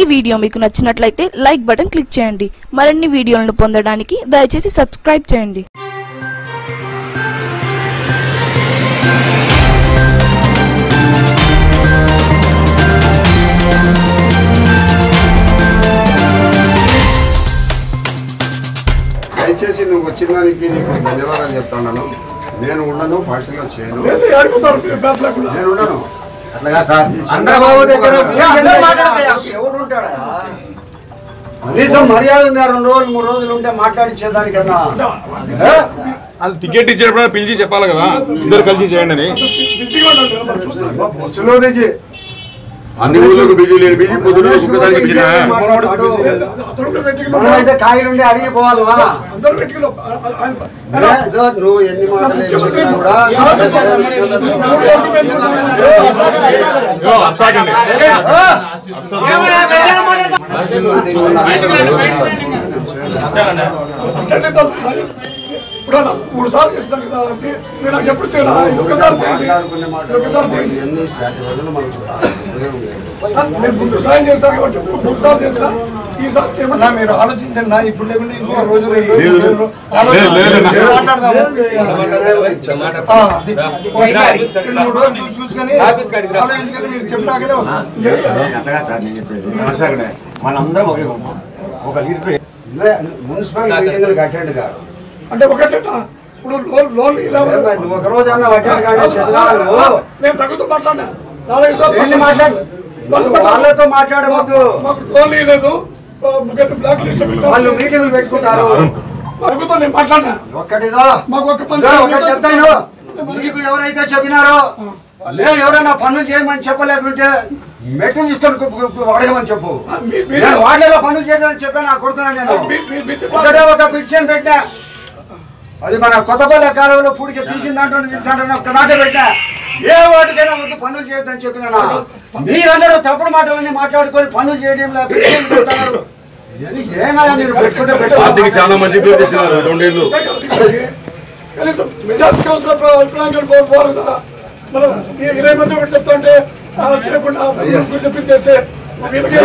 ఈ వీడియో మీకు నచ్చినట్లయితే లైక్ బటన్ క్లిక్ చేయండి. మరిన్ని వీడియోలను పొందడానికి దయచేసి సబ్స్క్రైబ్ చేయండి. దయచేసి నువ్వు వచ్చిన దానికి నీకు ధన్యవాదాలు చెప్తున్నాను. నేను ఉండను ఫాస్ట్గా చేయను. నేను ఉండను. అట్లాగా సార్ చంద్రబాబు దగ్గర కనీసం మర్యాద ఉంది రెండు రోజులు మూడు రోజులు ఉంటే మాట్లాడించేదానికన్నా? అది టికెట్ ఇచ్చేటప్పుడు పిలిచి చెప్పాలి కదా. ఇద్దరు కలిసి చేయండి అని. బస్సులో అన్ని ఊళ్ళకు బిజీ లేని బిజీ పొద్దున ఒక్కదానికి బిజీ అతను కూడా వెంట్రుకలు మనం అయితే కాయలుండి అడిగిపోవాలి అందరూ వెంట్రుకలు ఆయన ఏదో నువ్వు ఎన్ని మాటలు ఏం చెప్పినా కూడా ఇప్పుడు మూడు సార్లు చేస్తాను కదా అంటే మీరు నాకు ఎప్పుడు చేయాలి ఒకసారి. నేను ముందు సాయం చేస్తాను కాబట్టి మూడు సార్లు చేస్తా. ఈసారి చేయమన్నా మీరు ఆలోచించండి నా ఇప్పుడు ఇంకో రోజు రెండు చూసుకొని ఆలోచించుకొని మీరు మనందరం ఒకే. ఒక లీటర్ ఇలా మున్సిపల్ మీటింగ్లు అటెండ్ కాదు అంటే ఒకటే ఇప్పుడు లోన్ లోన్ ఇలా ఒక రోజు అన్న నేను తగ్గుతూ మాట్లాడినా? వాళ్ళతో మాట్లాడవద్దు. మాకు లోన్ ఇవ్వలేదు బ్లాక్ లిస్ట్ వాళ్ళు మీటింగ్లు పెట్టుకుంటారు. తగ్గుతూ నేను మాట్లాడినా? ఒక్కటిదో. మాకు ఒక ఒకటి చెప్తాను. ఎవరైతే చెప్పినారో లేదు ఎవరైనా పనులు చేయమని చెప్పలేకుంటే మెట్టు తీసుకొని కు- కు- కు- అడగమని చెప్పు. నేను వాటిలో పనులు చేయడానికి చెప్పాను నా కొడుతున్నాను నేను. ఒకటే ఒక పిటిషన్ పెట్టా. అది మన కొత్తపల్లి కాలువలో పూడికి తీసిన దాంట్లో తీసాడని ఒక్క నాట పెట్టా ఏ వాటికైనా వద్దు పనులు చేయొద్దని చెప్పిన మీరందరూ తప్పుడు మాటలన్నీ మాట్లాడుకొని పనులు చేయడం లేదు మీరు పెట్టుకుంటే చాలా మంచి పేరు తెచ్చినారు రెండేళ్ళు కనీసం మెజార్టీ కౌన్సిల్ అభిప్రాయం పోవాలి కదా మనం ఈ ఇరవై మంది ఒకటి చెప్తుంటే చెప్పించేస్తే వీళ్ళకి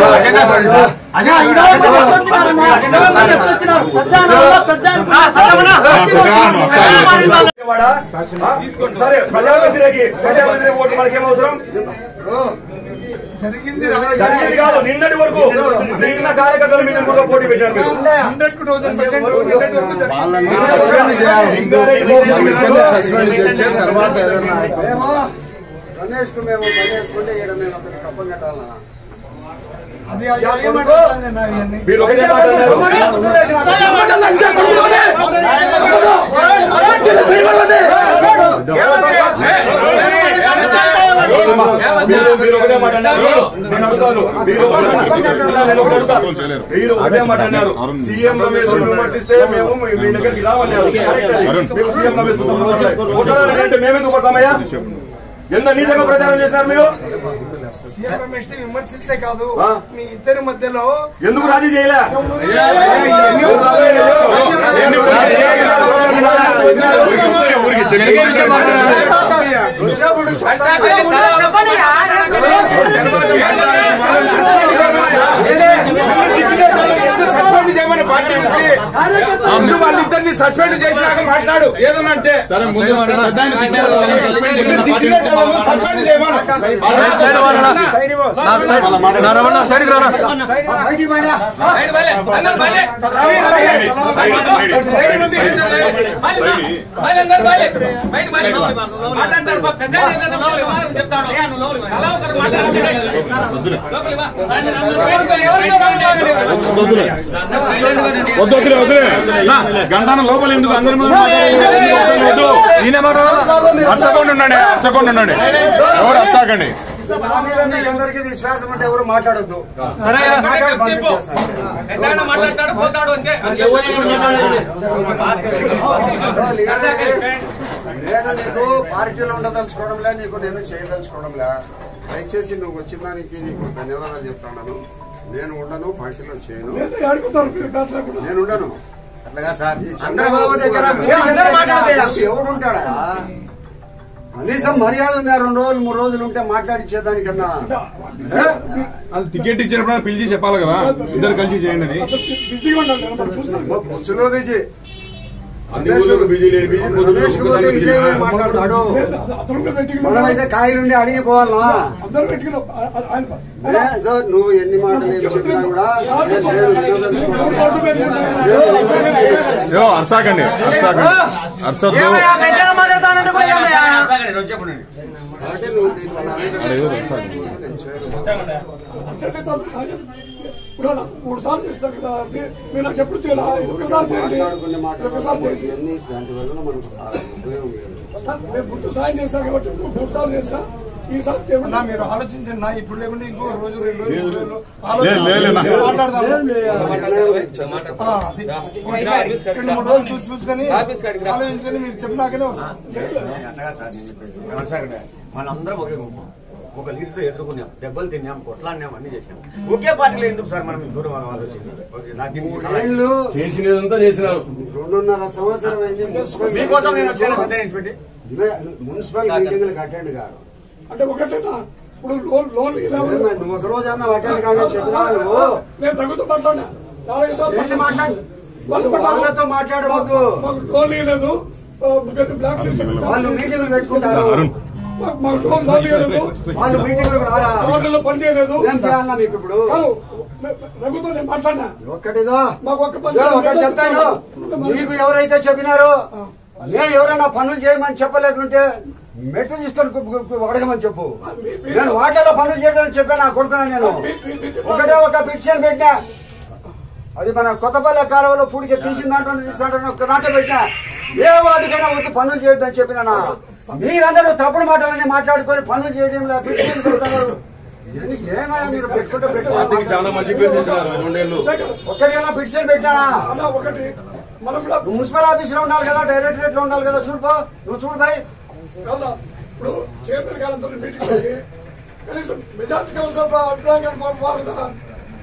సరే ప్రజాప్రతినిధికి ప్రజాప్రతినిధి ఓటు జరిగింది జరిగింది కాదు నిన్నటి వరకు నిన్న కార్యకర్తల మీద కూడా పోటీ పెట్టారు. సస్పెండ్ తర్వాత రమేష్ మేము పని చేసుకుంటే ఈడ మేము ఒకటి కప్పం కట్టాలన్నా. మీరు ఒకటే మీరు మీరు ఒకటే మాట్లాడారు నేను అడుగుతాను మీరు నేను ఒకటి అడుగుతా. మీరు ఒకటే మాట్లాడారు సీఎం రమేష్ను విమర్శిస్తే మేము మీ దగ్గరికి. మీకు సీఎం రమేష్ సంబంధం మేమెందుకు పడతామయ్యా ఎంత ప్రచారం చేశారు మీరు సీఎం రమేష్ని విమర్శిస్తే కాదు? మీ ఇద్దరి మధ్యలో ఎందుకు రాజీ చేయలే సస్పెండ్ చేయమని పార్టీ నుంచి ముందు వాళ్ళిద్దరిని సస్పెండ్ చేసినాక మాట్లాడు ఏదన్నా అంటే సస్పెండ్ పోయినా వద్దు వద్దులే వద్దులే గంటన లోపల ఎందుకు అందరి. అర్చకుండా ఉండండి అర్చకుండా ఉండండి. ఎవరు అర్చాకండి అందరికీ ఉంటే ఎవరు మాట్లాడొద్దు. మాట్లాడతాడు పోతాడు అంతే. నీకు పార్టీలో ఉండదలుచుకోవడంలే నీకు నేను చేయదలుచుకోవడంలే? దయచేసి నువ్వు వచ్చిన దానికి నీకు ధన్యవాదాలు చెప్తున్నాను. నేను ఉండను పార్టీలో చేయను. నేను ఉండను. అట్లాగా సార్. చంద్రబాబు దగ్గర కనీసం మర్యాద ఉంది? రెండు రోజులు మూడు రోజులు ఉంటే మాట్లాడిచ్చేదానికన్నా? టికెట్ ఇచ్చినప్పుడు పిలిచి చెప్పాలి కదా. ఇద్దరు కలిసి చేయండి బిజీ. మనమైతే కాయలుండి అడిగిపోవాలా అందరూ పెట్టుకుని ఆయన ఏ, ఇదో నువ్వు ఎన్ని మాటలు ఏం చెప్పినా కూడా నేను యో అర్సాకండి అర్సాకండి ఇప్పుడు నాకు మూడు సార్లు చేస్తాను కదా మీరు- నాకు ఎప్పుడు చేయాలా? ఒకసారి చేయండి. నేను సాయం చేస్తాను కాబట్టి మూడు సార్లు మీరు ఆలోచించండి నా ఇప్పుడు లేకుండా ఇంకో రోజు రెండు రోజులు. రెండు మూడు రోజులు చూసి చూసుకొని ఆలోచించుకొని మీరు చెప్పినాకనే వస్తాం అన్నగా సార్ నేను చెప్పేది మనసాగనే మనందరం ఒకే గుంపు ఒక లీడర్ ఎదుర్కొన్నాం దెబ్బలు తిన్నాం కొట్లాడినాం అన్ని చేసాం ఒకే పార్టీలో ఎందుకు సార్ మనం దూరం ఆలోచించి? ఓకే, నాకు దీనికి సలహా ఇవ్వండి. ఏళ్ళు చేసినదంతా చేసినారు. రెండున్నర సంవత్సరం మున్సిపల్ మీకోసం నేను వచ్చాను అటెండ్ కాదు అంటే ఒకటేనా ఇప్పుడు లోన్ లోన్ నువ్వు ఒక రోజు అన్న అటెండ్ కానీ చెప్పినా నేను తగ్గుతూ మాట్లాడినా? నాలుగు సార్లు ఏంటి మాట్లాడు? వాళ్ళు వాళ్ళతో మాట్లాడవద్దు. లోన్ ఇవ్వలేదు బ్లాక్ లిస్ట్ వాళ్ళు మీటింగ్లు పెట్టుకుంటారు. అరుణ్ మాకు పని చేయలేదు. ఇప్పుడు? రఘుతో నేను మాట్లాడినా? ఒక్కటిదో? మాకు ఒక్క పని ఇదో ఒకటి చెప్తాను. మీకు ఎవరైతే చెప్పినారో నేను ఎవరైనా పనులు చేయమని చెప్పలేకుంటే మెట్టు తీసుకొని అడగమని చెప్పు. నేను వాటిలో పనులు చేయడానికి చెప్పాను నా నేను. ఒకటే ఒక పిటిషన్ పెట్టినా. అది మన కొత్తపల్లె కాలువలో పూడికి తీసిన దాంట్లో తీసుకుంటాను ఒక నాట పెట్టినా. ఏ వాటికైనా వద్దు పనులు చేయొద్దని చెప్పినా మీరందరూ తప్పుడు మాటలన్నీ మాట్లాడుకొని పనులు చేయడం ఏమైనా మీరు పెట్టుకుంటే చాలా మంచి ఒక్కరికైనా పిటిషన్ పెట్టానా? ఒకటి. మనం కూడా నువ్వు మున్సిపల్ ఆఫీస్లో ఉండాలి కదా డైరెక్టరేట్లో ఉండాలి కదా చూడుపో నువ్వు చూడు భాయ్ కాదా ఇప్పుడు చైర్మన్ గారంతా మీటింగ్ కనీసం మెజార్టీ కౌన్సిల్ అభిప్రాయం కానీ మాకు బాగుందా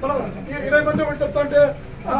మనం ఈ ఇరవై మంది చెప్తుంటే ఆ,